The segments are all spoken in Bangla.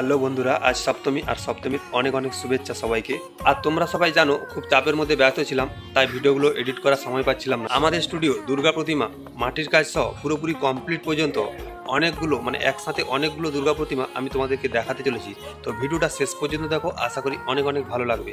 হ্যালো বন্ধুরা, আজ সপ্তমী আর সপ্তমীর অনেক অনেক শুভেচ্ছা সবাইকে। আর তোমরা সবাই জানো, খুব চাপের মধ্যে ব্যস্ত ছিলাম, তাই ভিডিওগুলো এডিট করার সময় পাচ্ছিলাম না। আমাদের স্টুডিও দুর্গা প্রতিমা, মাটির কাজ সহ পুরোপুরি কমপ্লিট পর্যন্ত অনেকগুলো মানে একসাথে অনেকগুলো দুর্গা প্রতিমা আমি তোমাদেরকে দেখাতে চলেছি। তো ভিডিওটা শেষ পর্যন্ত দেখো, আশা করি অনেক অনেক ভালো লাগবে।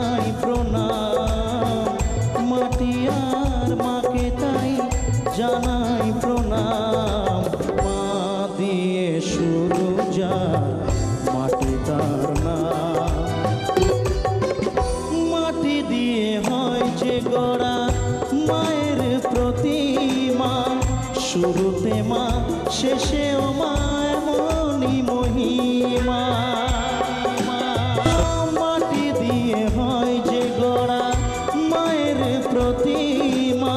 শুরুতে মা শেষেও মনি মহিমা। মাটি দিয়ে হয় যে গড়া মায়ের প্রতিমা।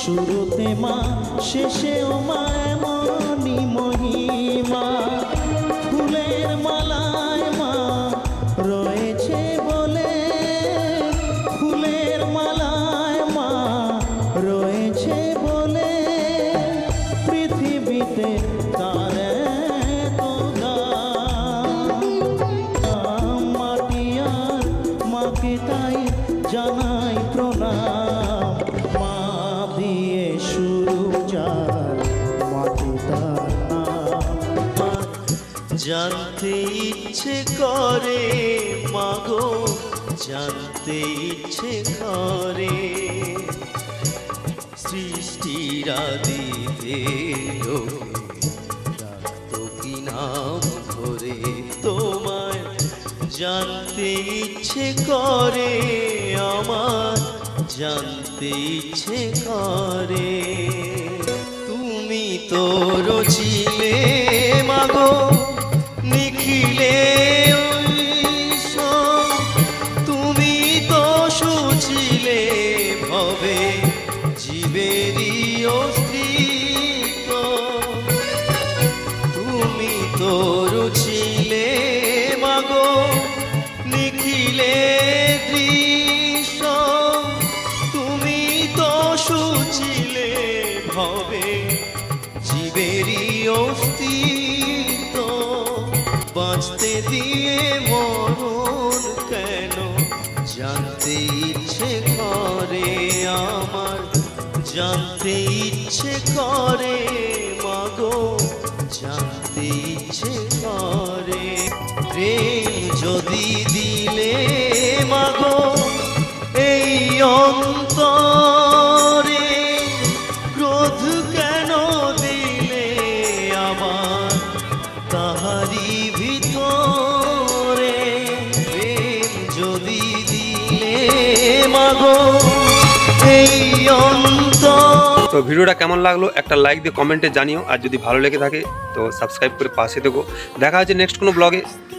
শুরুতে মা শেষেও মায় মনি মহিমা। ফুলের মালায় জানাই প্রণাম। মা দিয়ে শুরু যার মাটি তার নাম। জানতে ইচ্ছে করে মাগো জানতে ইচ্ছে করে। সৃষ্টিরা দিতে রাখতো জানতে ইচ্ছে করে, আমার জানতে ইচ্ছে করে তুমি তো রচিলে মাগো, নিখিলে। তুমি তো সুচিলে ভবে, জীবেরই অস্তিত্ব তুমি তো রুচিলে নিখিলে দৃশ্য, তুমি তো সুচিলে ভবে। জীবেরই অস্তিত্ব, বাঁচতে দিয়ে মরণ কেন? জানতে ইচ্ছে করে আমার, জানতে ইচ্ছে করে মাগো। জানতে ইচ্ছে করে প্রেম যদি দিলে মাগো এই অন্তরে, ক্রোধ কেন দিলে আবার তাহারি ভিতরে? যদি দিলে মাগো এই তো ভিডিওটা কেমন লাগল? একটা লাইক দিয়ে কমেন্টে জানিও। আর যদি ভালো লেগে থাকে, তো সাবস্ক্রাইব করে পাশে থেকো। দেখা হচ্ছে নেক্সট কোনো ব্লগে